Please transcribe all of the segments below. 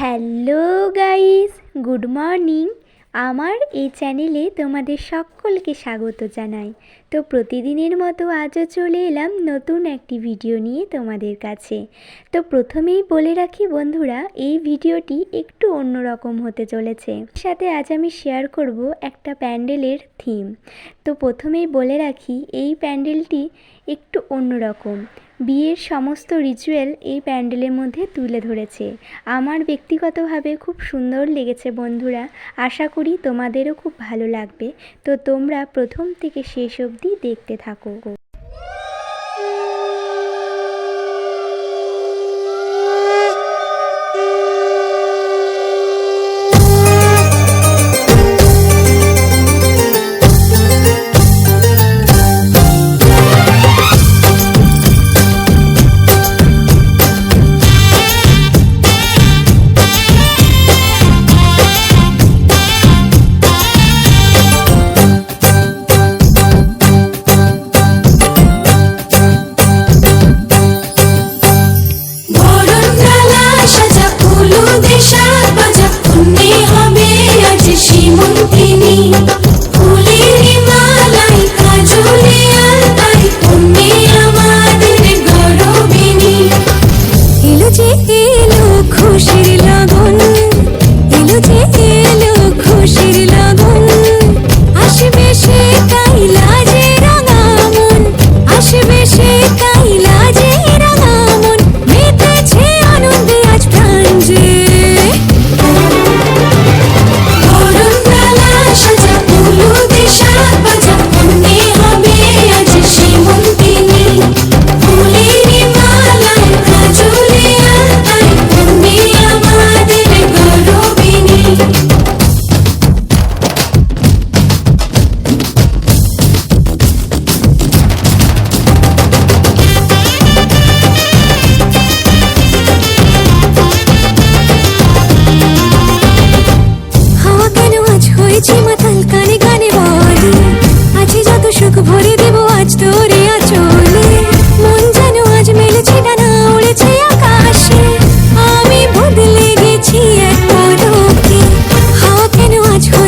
Hello guys, good morning. আমার এই চ্যানেলে তোমাদের সকলকে স্বাগত জানাই। তো প্রতিদিনের মতো আজও চলে এলাম নতুন একটি ভিডিও নিয়ে তোমাদের কাছে। তো প্রথমেই বলে রাখি বন্ধুরা, এই ভিডিওটি একটু অন্যরকম হতে চলেছে। সাথে আজ আমি শেয়ার করব একটা প্যান্ডেলের থিম তো প্রথমেই বলে রাখি, এই প্যান্ডেলটি একটু অন্যরকম। বিয়ের সমস্ত রিচুয়াল এই প্যান্ডেলের মধ্যে তুলে ধরেছে। আমার ব্যক্তিগতভাবে খুব সুন্দর লেগেছে বন্ধুরা। আশা করি তোমাদেরও খুব ভালো লাগবে। তো তোমরা প্রথম থেকে শেষ অবধি দেখতে থাকো খুশির লগন এলো যে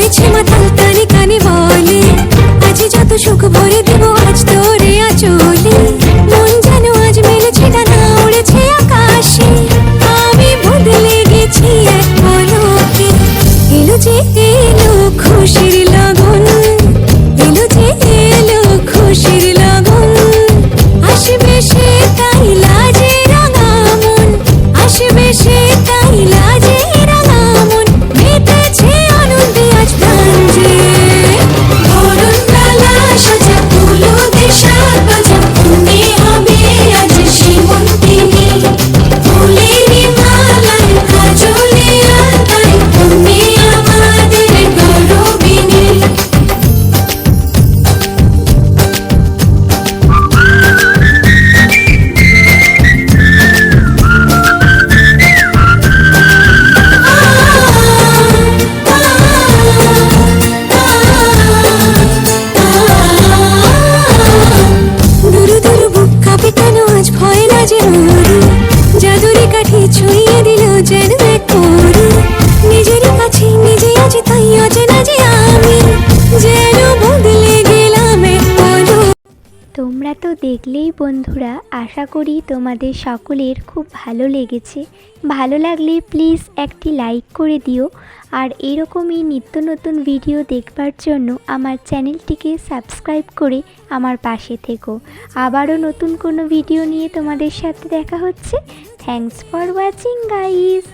আজ তোমরা তো দেখলেই বন্ধুরা, আশা করি তোমাদের সকলের খুব ভালো লেগেছে। ভালো লাগলে প্লিজ একটি লাইক করে দিও, আর এরকমই নিত্য নতুন ভিডিও দেখবার জন্য আমার চ্যানেলটিকে সাবস্ক্রাইব করে আমার পাশে থেকো। আবারও নতুন কোনো ভিডিও নিয়ে তোমাদের সাথে দেখা হচ্ছে। Thanks for watching guys